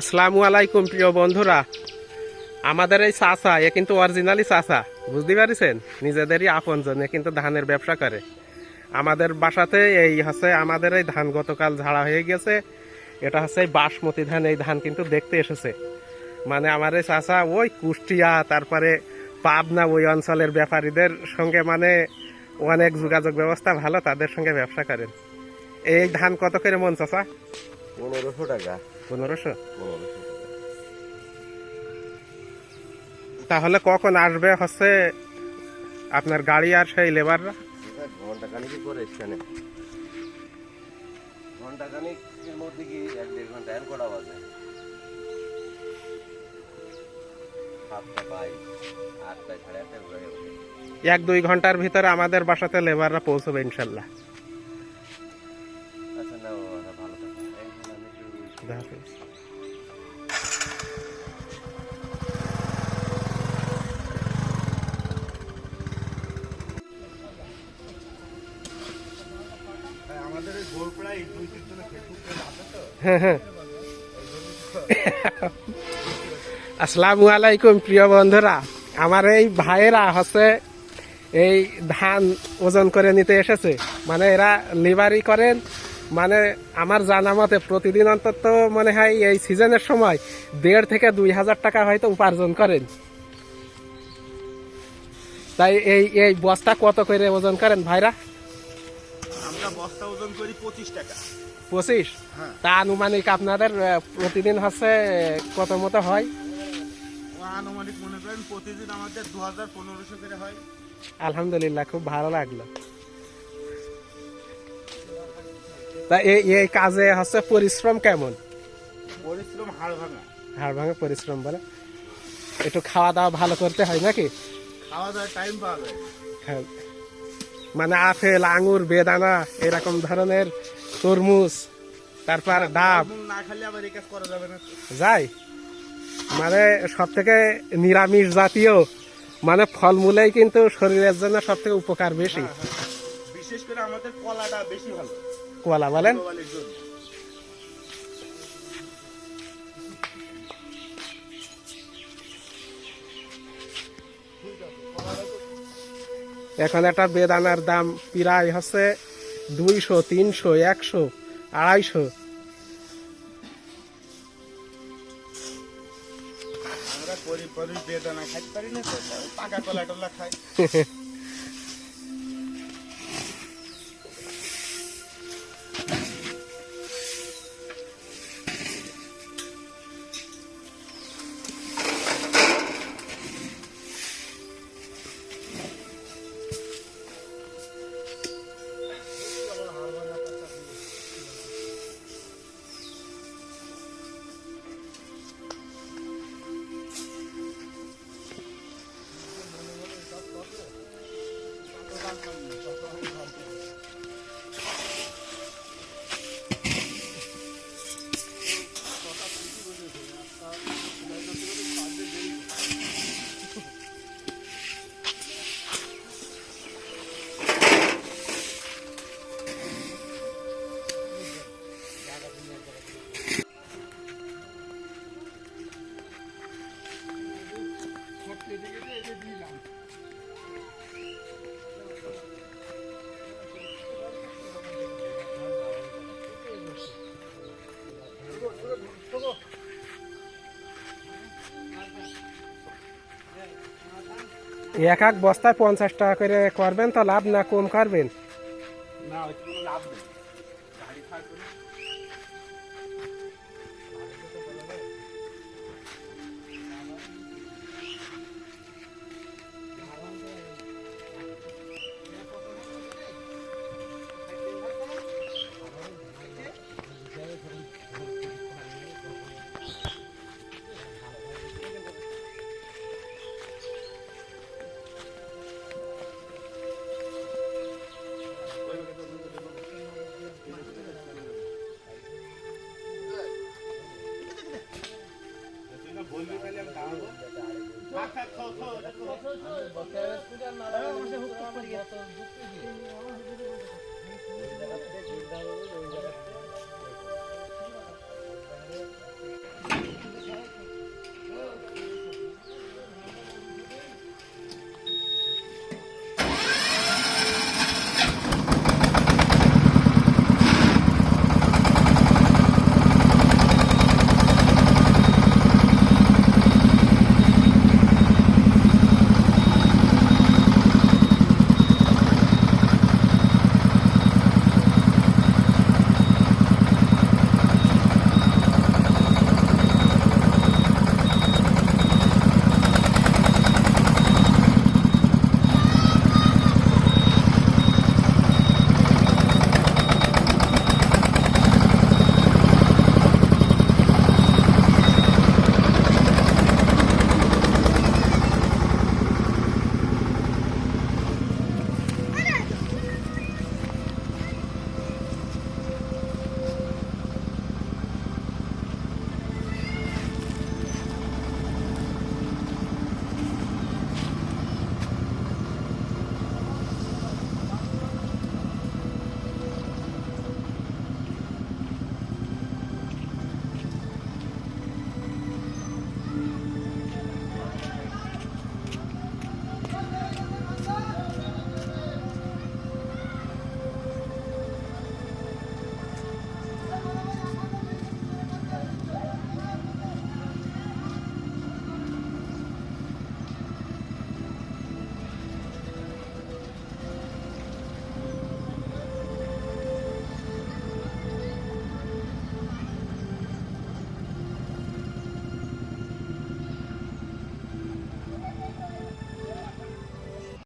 আসসালামু আলাইকুম, প্রিয় বন্ধুরা। আমাদের এই চাষা এ কিন্তু অরিজিনালি চাষা বুঝতে পারিছেন? নিজেদেরই আপন জনে কিন্তু ধানের ব্যবসা করে। আমাদের বাসাতে এই হচ্ছে আমাদের এই ধান গতকাল ঝাড়া হয়ে গেছে। এটা হচ্ছে বাসমতি ধান, এই ধান কিন্তু দেখতে এসেছে। মানে আমার এই চাষা ওই কুষ্টিয়া, তারপরে পাবনা, ওই অঞ্চলের ব্যাপারীদের সঙ্গে মানে অনেক যোগাযোগ ব্যবস্থা ভালো, তাদের সঙ্গে ব্যবসা করেন। এই ধান কত করে মন চাষা পনেরোশো টাকা। পনেরোশো? পনেরোশো তাহলে কখন আসবে হচ্ছে আপনার গাড়ি আর সেই লেবাররা ঘণ্টা খানিক করে এখানে ঘণ্টা খানিকের মধ্যে কি এক দেড় ঘণ্টা এর কটা বাজে? সাতটা বাইশ আটটায় সাড়ে আটটায় এক দুই ঘণ্টার ভিতরে আমাদের বাসাতে লেবাররা পৌঁছবে ইনশাল্লাহ। হ্যাঁ হ্যাঁ। আসসালামু আলাইকুম প্রিয় বন্ধুরা। আমার এই ভাইয়েরা হচ্ছে এই ধান ওজন করে নিতে এসেছে। মানে এরা লিভারি করেন মানে আমার জানা মতে প্রতিদিন অন্তত মনে হয় এই সিজনের সময় দেড় থেকে দুই হাজার টাকা হয়তো উপার্জন করেন। তাই এই এই বস্তা কত করে ওজন করেন ভাইরা? আমরা বস্তা ওজন করি পঁচিশ টাকা। পঁচিশ? হ্যাঁ। তা আনুমানিক আপনাদের প্রতিদিন হচ্ছে কত মতো হয়? আনুমানিক মনে করেন প্রতিদিন আমাদের দু হাজার পনেরোশো করে হয়। আলহামদুলিল্লাহ খুব ভালো লাগল। তা এই এই কাজে হচ্ছে পরিশ্রম কেমন? পরিশ্রম হাড় ভাঙা। হাড় ভাঙে পরিশ্রম বলে। একটু খাওয়া দাওয়া ভালো করতে হয় নাকি? খাওয়া দাওয়ার টাইম পাওয়া যায়। হ্যাঁ। মানে আপেল আঙুর বেদানা এরকম ধরনের তরমুজ তারপর ডাব। না খালি আবার এই কাজ করা যাবে না। যাই। মানে সব থেকে নিরামিষ জাতীয় মানে ফলমূলেই কিন্তু শরীরের জন্য সব থেকে উপকার বেশি। বিশেষ করে আমাদের কলাটা বেশি ভালো। কলা বলেন। এখন একটা বেদানার দাম প্রায় হচ্ছে দুইশো তিনশো একশো আড়াইশো। আমরা গরিব বেদানা খাইতে পারি না পাকা কলা টলা খাই। এক এক বস্তায় পঞ্চাশ টাকা করে করবেন, তো লাভ না, কম করবেন? না লাভ নেই। এটা খাও।